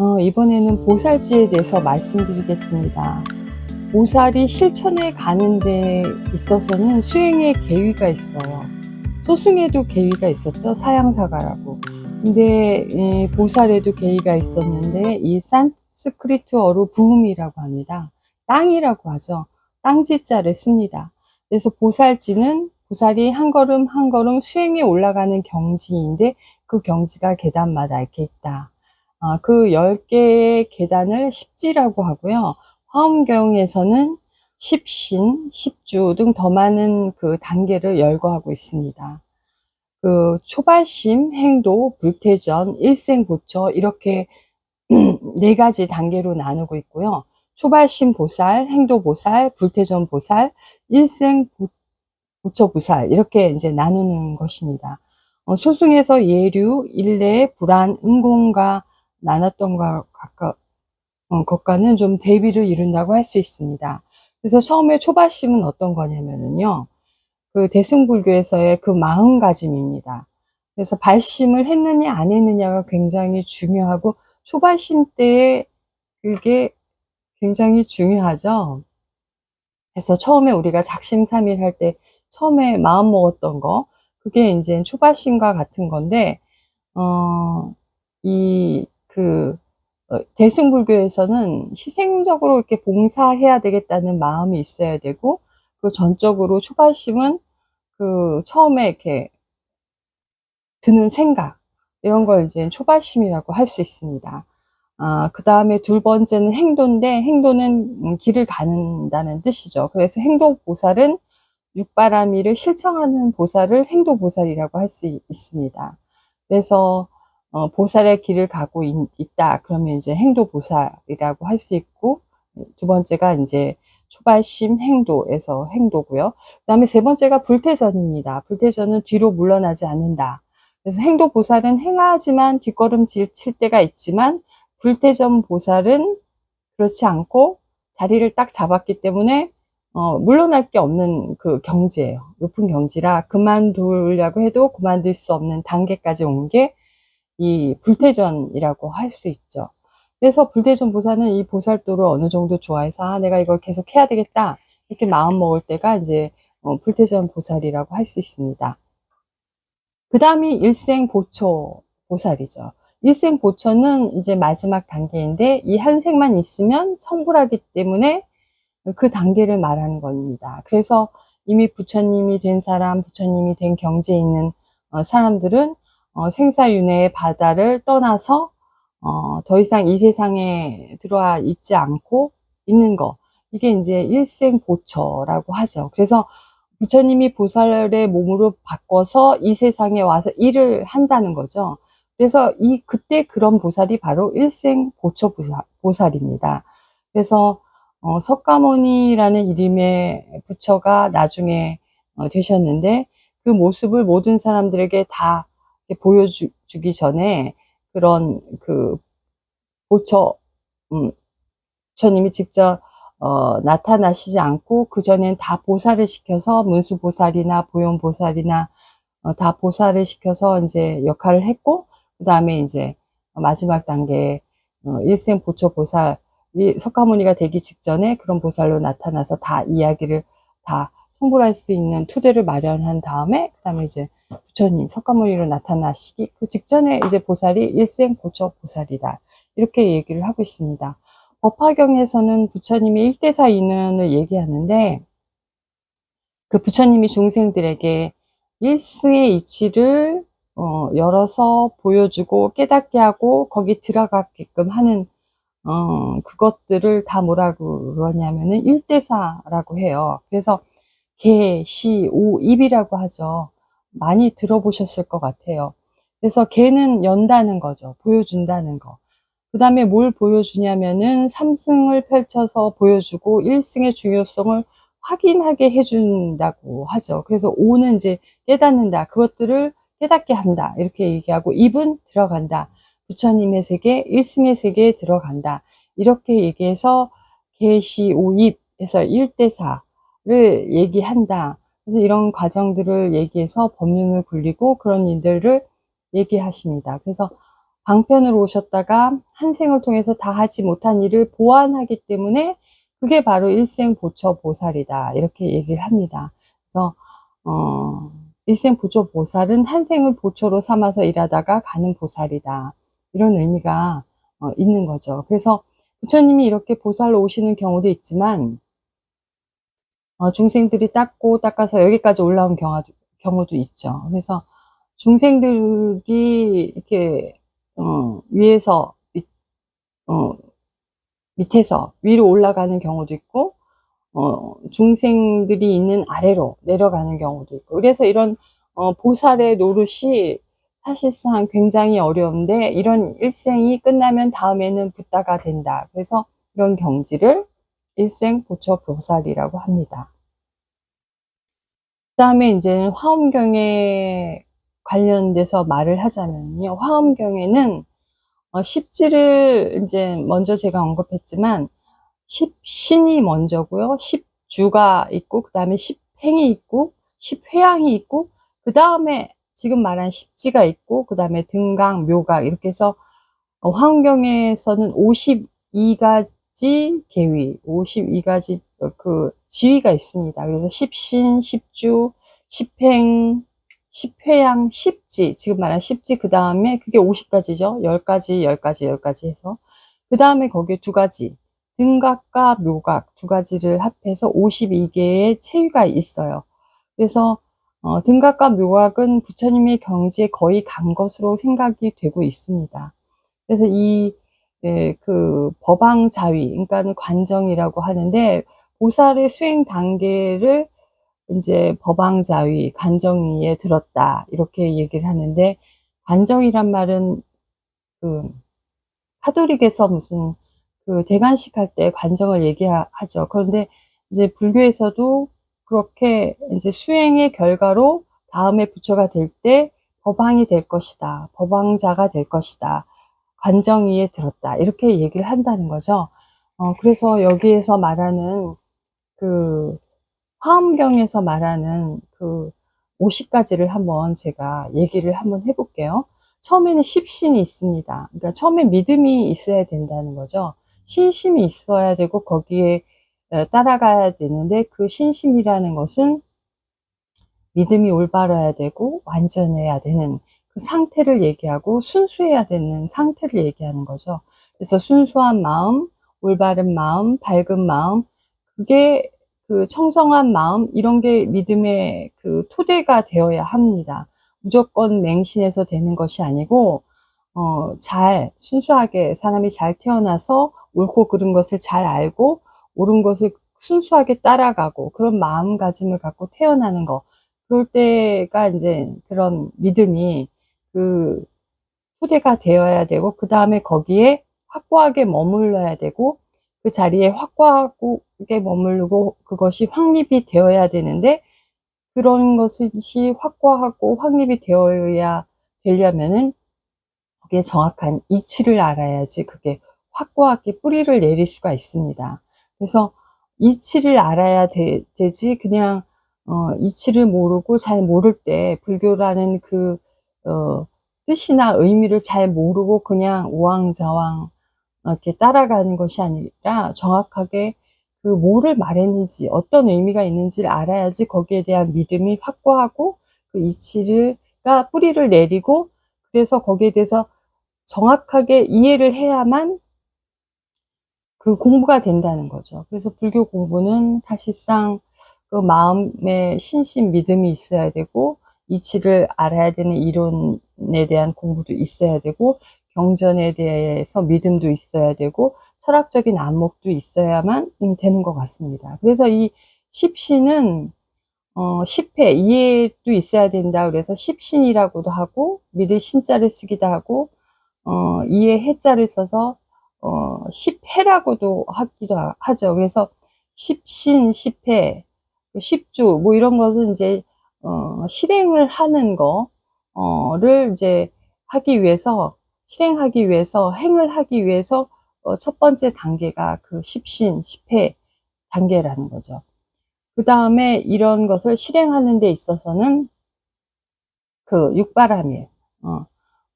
어, 이번에는 보살지에 대해서 말씀드리겠습니다. 보살이 실천에 가는 데 있어서는 수행에 계위가 있어요. 소승에도 계위가 있었죠. 사양사가라고. 근데 이 보살에도 계위가 있었는데 이 산스크리트어로 부음이라고 합니다. 땅이라고 하죠. 땅지자를 씁니다. 그래서 보살지는 보살이 한 걸음 한 걸음 수행에 올라가는 경지인데 그 경지가 계단마다 이렇게 있다. 아, 그 10개의 계단을 십지라고 하고요. 화엄경에서는 십신, 십주 등 더 많은 그 단계를 열거하고 있습니다. 그 초발심, 행도, 불태전, 일생보처 이렇게 네 가지 단계로 나누고 있고요. 초발심 보살, 행도 보살, 불태전 보살, 일생 보처 보살 이렇게 이제 나누는 것입니다. 어, 소승에서 예류, 일례, 불안, 응공과 나눴던 어, 것과는 좀 대비를 이룬다고 할 수 있습니다. 그래서 처음에 초발심은 어떤 거냐면은요, 그 대승불교에서의 그 마음가짐입니다. 그래서 발심을 했느냐 안 했느냐가 굉장히 중요하고 초발심 때에 그게 굉장히 중요하죠. 그래서 처음에 우리가 작심삼일 할 때 처음에 마음 먹었던 거 그게 이제 초발심과 같은 건데 어, 이, 그, 어, 대승불교에서는 희생적으로 이렇게 봉사해야 되겠다는 마음이 있어야 되고, 그 전적으로 초발심은 그 처음에 이렇게 드는 생각, 이런 걸 이제 초발심이라고 할 수 있습니다. 아, 그 다음에 둘 번째는 행도인데, 행도는 음, 길을 가는다는 뜻이죠. 그래서 행도보살은 육바라미를 실천하는 보살을 행도보살이라고 할 수 있습니다. 그래서 어, 보살의 길을 가고 있, 다 그러면 이제 행도 보살이라고 할 수 있고 두 번째가 이제 초발심 행도에서 행도고요. 그 다음에 세 번째가 불태전입니다. 불태전은 뒤로 물러나지 않는다. 그래서 행도 보살은 행하지만 뒷걸음질 칠 때가 있지만 불태전 보살은 그렇지 않고 자리를 딱 잡았기 때문에 어, 물러날 게 없는 그 경지예요. 높은 경지라 그만두려고 해도 그만둘 수 없는 단계까지 온 게 이 불태전이라고 할 수 있죠. 그래서 불태전 보살은 이 보살도를 어느 정도 좋아해서 아, 내가 이걸 계속 해야 되겠다 이렇게 마음 먹을 때가 이제 어, 불태전 보살이라고 할 수 있습니다. 그 다음이 일생 보초 보살이죠. 일생 보초는 이제 마지막 단계인데 이 한 생만 있으면 성불하기 때문에 그 단계를 말하는 겁니다. 그래서 이미 부처님이 된 사람, 부처님이 된 경지에 있는 어, 사람들은 어, 생사윤회의 바다를 떠나서 어, 더 이상 이 세상에 들어와 있지 않고 있는 거. 이게 이제 일생 보처라고 하죠. 그래서 부처님이 보살의 몸으로 바꿔서 이 세상에 와서 일을 한다는 거죠. 그래서 이 그때 그런 보살이 바로 일생 보처 보살, 보살입니다. 그래서 어, 석가모니라는 이름의 부처가 나중에 어, 되셨는데 그 모습을 모든 사람들에게 다 보여주기 전에 그런 그 보처 음, 부처님이 직접 어, 나타나시지 않고 그 전엔 다 보살을 시켜서 문수 보살이나 보현 보살이나 어, 다 보살을 시켜서 이제 역할을 했고 그 다음에 이제 마지막 단계 어, 일생 보처 보살 석가모니가 되기 직전에 그런 보살로 나타나서 다 이야기를 다 송불할 수 있는 투대를 마련한 다음에 그 다음에 이제 부처님 석가모니로 나타나시기 그 직전에 이제 보살이 일생 보처 보살이다 이렇게 얘기를 하고 있습니다. 법화경에서는 부처님이 일대사 인연을 얘기하는데 그 부처님이 중생들에게 일승의 이치를 어, 열어서 보여주고 깨닫게 하고 거기 들어가게끔 하는 어, 그것들을 다 뭐라고 그러냐면은 일대사라고 해요. 그래서 개, 시, 오, 입이라고 하죠. 많이 들어보셨을 것 같아요. 그래서 개는 연다는 거죠. 보여준다는 거. 그 다음에 뭘 보여주냐면은 삼승을 펼쳐서 보여주고 일승의 중요성을 확인하게 해준다고 하죠. 그래서 오는 이제 깨닫는다. 그것들을 깨닫게 한다. 이렇게 얘기하고 입은 들어간다. 부처님의 세계, 일승의 세계에 들어간다. 이렇게 얘기해서 개시 오입해서 일대사 를 얘기한다. 그래서 이런 과정들을 얘기해서 법륜을 굴리고 그런 일들을 얘기하십니다. 그래서 방편으로 오셨다가 한 생을 통해서 다 하지 못한 일을 보완하기 때문에 그게 바로 일생 보처 보살이다. 이렇게 얘기를 합니다. 그래서, 어, 일생 보처 보살은 한 생을 보초로 삼아서 일하다가 가는 보살이다. 이런 의미가 어, 있는 거죠. 그래서 부처님이 이렇게 보살로 오시는 경우도 있지만, 어, 중생들이 닦고 닦아서 여기까지 올라온 경우도, 경우도 있죠. 그래서 중생들이 이렇게 어, 위에서 밑, 어, 밑에서 위로 올라가는 경우도 있고 어, 중생들이 있는 아래로 내려가는 경우도 있고 그래서 이런 어, 보살의 노릇이 사실상 굉장히 어려운데 이런 일생이 끝나면 다음에는 붓다가 된다. 그래서 이런 경지를 일생 보처 보살이라고 합니다. 그 다음에 이제 화엄경에 관련돼서 말을 하자면요. 화엄경에는 어, 십지를 이제 먼저 제가 언급했지만 십신이 먼저고요. 십주가 있고 그 다음에 십행이 있고 십회양이 있고 그 다음에 지금 말한 십지가 있고 그 다음에 등강, 묘각 이렇게 해서 어, 화엄경에서는 52가 지 계위, 52가지 그 지위가 있습니다. 그래서 십신, 십주, 십행, 십회양, 십지, 지금 말한 십지 그 다음에 그게 50가지죠. 10가지, 10가지, 10가지 해서 그 다음에 거기에 두 가지 등각과 묘각 두 가지를 합해서 52개의 체위가 있어요. 그래서 어, 등각과 묘각은 부처님의 경지에 거의 간 것으로 생각이 되고 있습니다. 그래서 이, 예, 그, 법왕자위, 그러니까 관정이라고 하는데, 보살의 수행 단계를 이제 법왕자위, 관정위에 들었다. 이렇게 얘기를 하는데, 관정이란 말은, 그, 카톨릭에서 무슨, 그, 대관식 할 때 관정을 얘기하죠. 그런데 이제 불교에서도 그렇게 이제 수행의 결과로 다음에 부처가 될 때 법왕이 될 것이다. 법왕자가 될 것이다. 관정위에 들었다. 이렇게 얘기를 한다는 거죠. 어, 그래서 여기에서 말하는 그 화엄경에서 말하는 그 50가지를 한번 제가 얘기를 한번 해볼게요. 처음에는 십신이 있습니다. 그러니까 처음에 믿음이 있어야 된다는 거죠. 신심이 있어야 되고 거기에 어, 따라가야 되는데 그 신심이라는 것은 믿음이 올바라야 되고 완전해야 되는 그 상태를 얘기하고 순수해야 되는 상태를 얘기하는 거죠. 그래서 순수한 마음, 올바른 마음, 밝은 마음, 그게 그 청성한 마음 이런 게 믿음의 그 토대가 되어야 합니다. 무조건 맹신해서 되는 것이 아니고 어, 잘 순수하게 사람이 잘 태어나서 옳고 그른 것을 잘 알고 옳은 것을 순수하게 따라가고 그런 마음가짐을 갖고 태어나는 거 그럴 때가 이제 그런 믿음이 그 토대가 되어야 되고 그 다음에 거기에 확고하게 머물러야 되고 그 자리에 확고하게 머물고 그것이 확립이 되어야 되는데 그런 것이 확고하고 확립이 되어야 되려면은 거기에 정확한 이치를 알아야지 그게 확고하게 뿌리를 내릴 수가 있습니다. 그래서 이치를 알아야 되, 지 그냥 어, 이치를 모르고 잘 모를 때 불교라는 그 어, 뜻이나 의미를 잘 모르고 그냥 우왕좌왕 이렇게 따라가는 것이 아니라 정확하게 그 뭐를 말했는지 어떤 의미가 있는지를 알아야지 거기에 대한 믿음이 확고하고 그 이치를가 뿌리를 내리고 그래서 거기에 대해서 정확하게 이해를 해야만 그 공부가 된다는 거죠. 그래서 불교 공부는 사실상 그 마음에 신심 믿음이 있어야 되고 이치를 알아야 되는 이론에 대한 공부도 있어야 되고 경전에 대해서 믿음도 있어야 되고 철학적인 안목도 있어야만 되는 것 같습니다. 그래서 이 십신은 어, 십회 이해도 있어야 된다. 그래서 십신이라고도 하고 믿을 신자를 쓰기도 하고 어, 이해 해자를 써서 어, 십해라고도 하기도 하죠. 그래서 십신, 십해, 십주 뭐 이런 것은 이제 어, 실행을 하는 거를 이제 하기 위해서 실행하기 위해서 행을 하기 위해서 어, 첫 번째 단계가 그 십신, 십해 단계라는 거죠. 그 다음에 이런 것을 실행하는 데 있어서는 그 육바라밀, 어,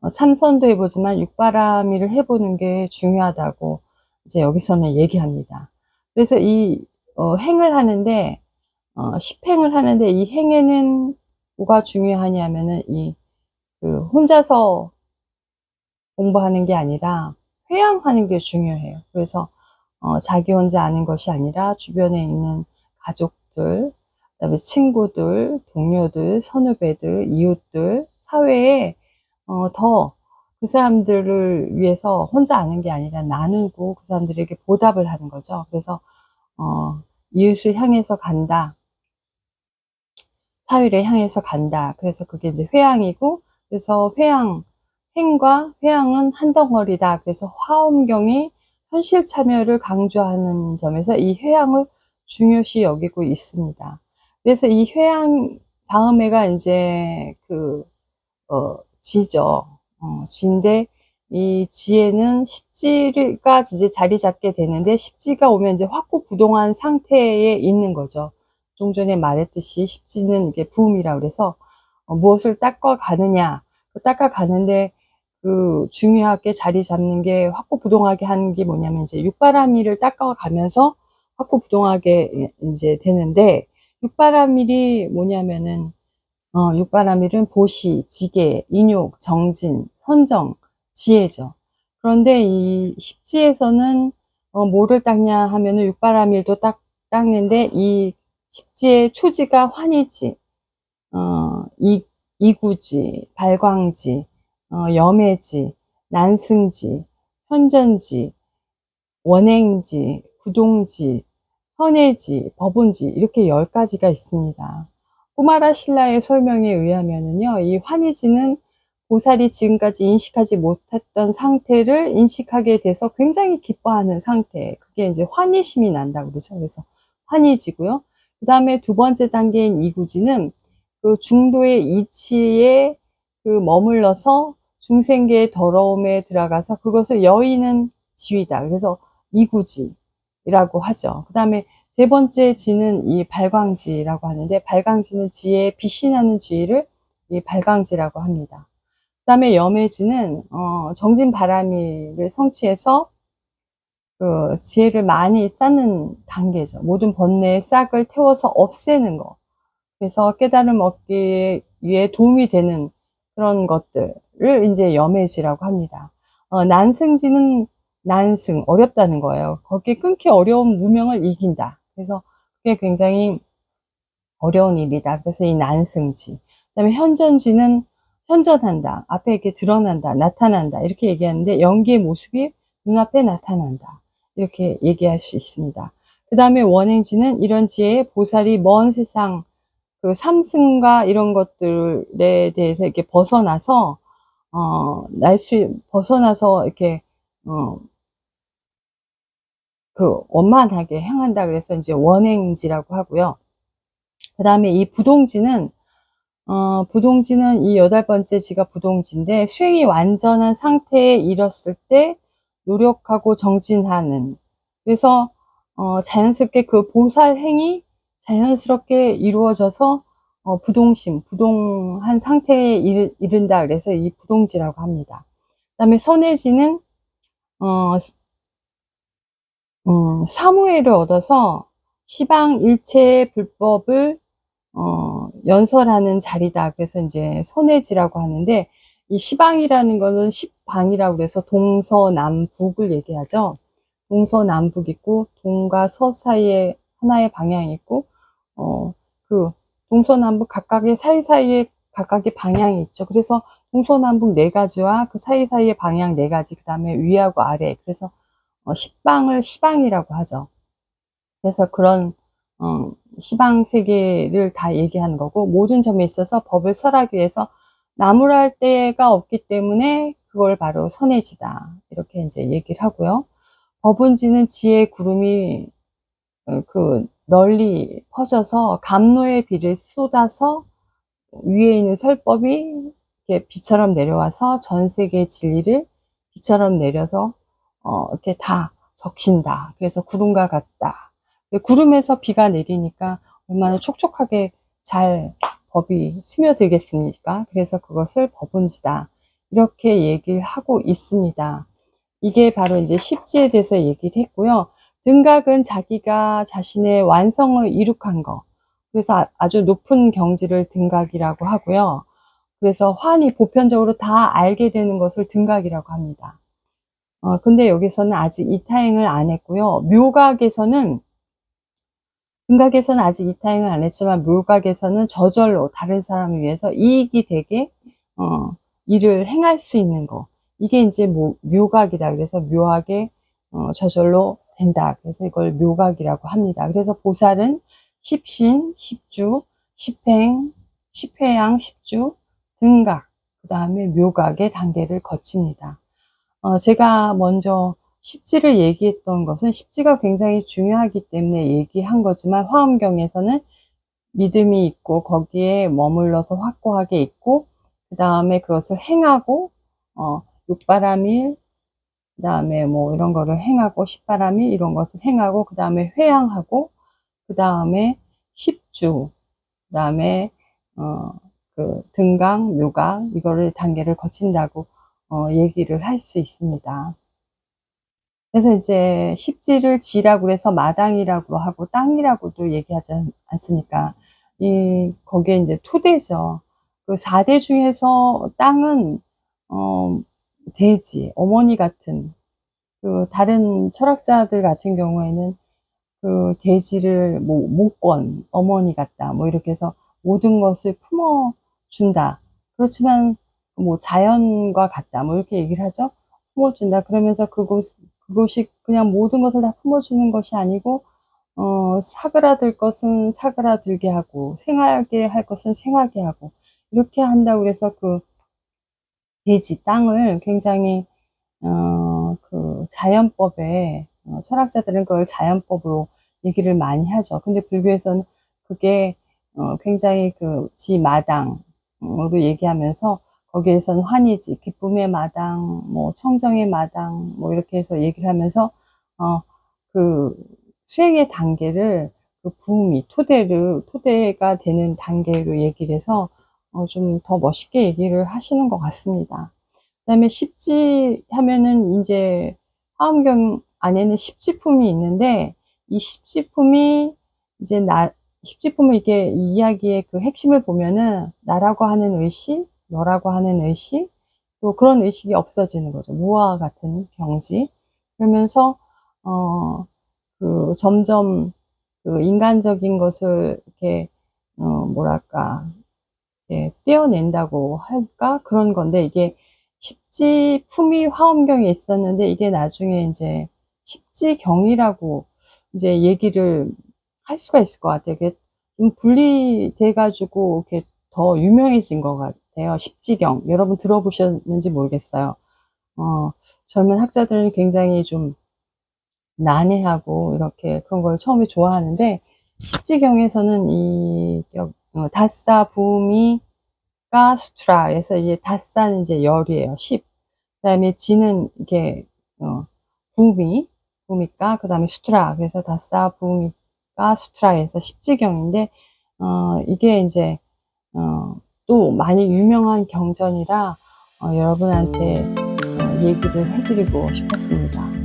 어, 참선도 해보지만 육바라밀을 해보는 게 중요하다고 이제 여기서는 얘기합니다. 그래서 이 어, 행을 하는데 어, 십행을 하는데 이 행에는 뭐가 중요하냐면은 이 그 혼자서 공부하는 게 아니라 회양하는 게 중요해요. 그래서 어, 자기 혼자 아는 것이 아니라 주변에 있는 가족들, 그다음에 친구들, 동료들, 선후배들, 이웃들, 사회에 어, 더 그 사람들을 위해서 혼자 아는 게 아니라 나누고 그 사람들에게 보답을 하는 거죠. 그래서 어, 이웃을 향해서 간다. 사유를 향해서 간다. 그래서 그게 이제 회양이고, 그래서 회양, 행과 회양은 한 덩어리다. 그래서 화엄경이 현실 참여를 강조하는 점에서 이 회양을 중요시 여기고 있습니다. 그래서 이 회양 다음에가 이제 그, 어, 지죠. 어, 지인데, 이 지혜는 십지가 이제 자리 잡게 되는데, 십지가 오면 이제 확고 부동한 상태에 있는 거죠. 좀 전에 말했듯이 십지는 이게 부음이라 그래서 어, 무엇을 닦아 가느냐, 그 닦아 가는데 그 중요하게 자리 잡는 게 확고부동하게 하는 게 뭐냐면 이제 육바라밀을 닦아 가면서 확고부동하게 이제 되는데 육바라밀이 뭐냐면은 어, 육바라밀은 보시, 지계, 인욕, 정진, 선정, 지혜죠. 그런데 이 십지에서는 어, 뭐를 닦냐 하면은 육바라밀도 딱 닦는데 이 십지의 초지가 환희지, 어, 이, 이구지, 발광지, 어, 염해지, 난승지, 현전지, 원행지, 구동지, 선해지, 법운지 이렇게 열 가지가 있습니다. 꾸마라 신라의 설명에 의하면은요, 이 환희지는 보살이 지금까지 인식하지 못했던 상태를 인식하게 돼서 굉장히 기뻐하는 상태. 그게 이제 환희심이 난다고 그러죠. 그래서 환희지고요. 그 다음에 두 번째 단계인 이구지는 그 중도의 이치에 그 머물러서 중생계의 더러움에 들어가서 그것을 여의는 지위다. 그래서 이구지라고 하죠. 그 다음에 세 번째 지는 이 발광지라고 하는데 발광지는 지혜에 빛이 나는 지위를 이 발광지라고 합니다. 그 다음에 염해지는 어, 정진 바람이를 성취해서 그 지혜를 많이 쌓는 단계죠. 모든 번뇌의 싹을 태워서 없애는 거. 그래서 깨달음 얻기 위해 도움이 되는 그런 것들을 이제 염해지라고 합니다. 어, 난승지는 난승, 어렵다는 거예요. 거기에 끊기 어려운 무명을 이긴다. 그래서 그게 굉장히 어려운 일이다. 그래서 이 난승지. 그 다음에 현전지는 현전한다. 앞에 이렇게 드러난다. 나타난다. 이렇게 얘기하는데 연기의 모습이 눈앞에 나타난다. 이렇게 얘기할 수 있습니다. 그 다음에 원행지는 이런 지혜에 보살이 먼 세상 그 삼승과 이런 것들에 대해서 이렇게 벗어나서 어, 날 수, 벗어나서 이렇게, 어, 그, 원만하게 행한다. 그래서 이제 원행지라고 하고요. 그 다음에 이 부동지는, 어, 부동지는 이 여덟 번째 지가 부동지인데, 수행이 완전한 상태에 이뤘을 때 노력하고 정진하는. 그래서, 어, 자연스럽게 그 보살 행이 자연스럽게 이루어져서, 어, 부동심, 부동한 상태에 이르, 이른다. 그래서 이 부동지라고 합니다. 그 다음에 선해지는, 어, 음, 사무엘을 얻어서 시방 일체의 불법을 어, 연설하는 자리다. 그래서 이제 선해지라고 하는데 이 시방이라는 거는 십방이라고 그래서 동서남북을 얘기하죠. 동서남북 있고 동과 서 사이에 하나의 방향이 있고 어, 그 동서남북 각각의 사이사이에 각각의 방향이 있죠. 그래서 동서남북 네 가지와 그 사이사이의 방향 네 가지, 그 다음에 위하고 아래. 그래서 어, 십방을 시방이라고 하죠. 그래서 그런 어, 시방 세계를 다 얘기하는 거고 모든 점에 있어서 법을 설하기 위해서 나무랄 때가 없기 때문에 그걸 바로 선해지다 이렇게 이제 얘기를 하고요. 법은지는 지혜 구름이 어, 그 널리 퍼져서 감로의 비를 쏟아서 위에 있는 설법이 이렇게 비처럼 내려와서 전 세계의 진리를 비처럼 내려서 어, 이렇게 다 적신다. 그래서 구름과 같다. 구름에서 비가 내리니까 얼마나 촉촉하게 잘 법이 스며들겠습니까? 그래서 그것을 법은지다. 이렇게 얘기를 하고 있습니다. 이게 바로 이제 십지에 대해서 얘기를 했고요. 등각은 자기가 자신의 완성을 이룩한 거. 그래서 아- 아주 높은 경지를 등각이라고 하고요. 그래서 환이 보편적으로 다 알게 되는 것을 등각이라고 합니다. 어, 근데 여기서는 아직 이타행을 안 했고요. 묘각에서는 등각에서는 아직 이타행을 안 했지만 묘각에서는 저절로 다른 사람을 위해서 이익이 되게 어, 일을 행할 수 있는 거. 이게 이제 뭐, 묘각이다. 그래서 묘하게 어, 저절로 된다. 그래서 이걸 묘각이라고 합니다. 그래서 보살은 십신, 십주, 십행, 십회양, 십주, 등각, 그 다음에 묘각의 단계를 거칩니다. 어, 제가 먼저 십지를 얘기했던 것은 십지가 굉장히 중요하기 때문에 얘기한 거지만 화엄경에서는 믿음이 있고 거기에 머물러서 확고하게 있고 그 다음에 그것을 행하고 어, 육바람일 그 다음에 뭐 이런 거를 행하고 십바람일 이런 것을 행하고 그 다음에 회양하고 그 다음에 십주 그 다음에 어, 그 등강 묘각 이거를 단계를 거친다고 어, 얘기를 할 수 있습니다. 그래서 이제 십지를 지라고 해서 마당이라고 하고 땅이라고도 얘기하지 않- 않습니까? 이 거기에 이제 토대죠. 그 4대 중에서 땅은 어 돼지, 어머니 같은 그 다른 철학자들 같은 경우에는 그 돼지를 뭐 목권, 어머니 같다. 뭐 이렇게 해서 모든 것을 품어 준다. 그렇지만 뭐 자연과 같다. 뭐 이렇게 얘기를 하죠. 품어 준다. 그러면서 그곳 그것이 그냥 모든 것을 다 품어 주는 것이 아니고 어, 사그라들 것은 사그라들게 하고 생하게 할 것은 생하게 하고 이렇게 한다고 그래서 그 대지 땅을 굉장히 어, 그 자연법에 어, 철학자들은 그걸 자연법으로 얘기를 많이 하죠. 근데 불교에서는 그게 어, 굉장히 그 지 마당으로 얘기하면서 거기에서는 환희지, 기쁨의 마당, 뭐 청정의 마당, 뭐 이렇게 해서 얘기를 하면서 어, 그 수행의 단계를 그 부음이 토대를 토대가 되는 단계로 얘기를 해서 어, 좀 더 멋있게 얘기를 하시는 것 같습니다. 그다음에 십지 하면은 이제 화엄경 안에는 십지품이 있는데 이 십지품이 이제 나 십지품을 이게 이 이야기의 그 핵심을 보면은 나라고 하는 의식, 너라고 하는 의식, 또 그런 의식이 없어지는 거죠. 무와 같은 경지. 그러면서 어 그 점점 그 인간적인 것을 이렇게 어 뭐랄까 이렇게 떼어낸다고 할까 그런 건데 이게 십지 품위 화엄경에 있었는데 이게 나중에 이제 십지경이라고 이제 얘기를 할 수가 있을 것 같아요. 이게 좀 분리돼 가지고 이렇게 더 유명해진 것 같아요. 십지경 여러분 들어보셨는지 모르겠어요. 어, 젊은 학자들은 굉장히 좀 난해하고 이렇게 그런 걸 처음에 좋아하는데 십지경에서는 이 어, 다사 부미가 수트라에서 이제 다사는 이제 열이에요. 십. 그다음에 지는 이게 어, 부미 부미가 그다음에 수트라 그래서 다사 부미가 수트라에서 십지경인데 어, 이게 이제 어, 또 많이 유명한 경전이라 어, 여러분한테 어, 얘기를 해드리고 싶었습니다.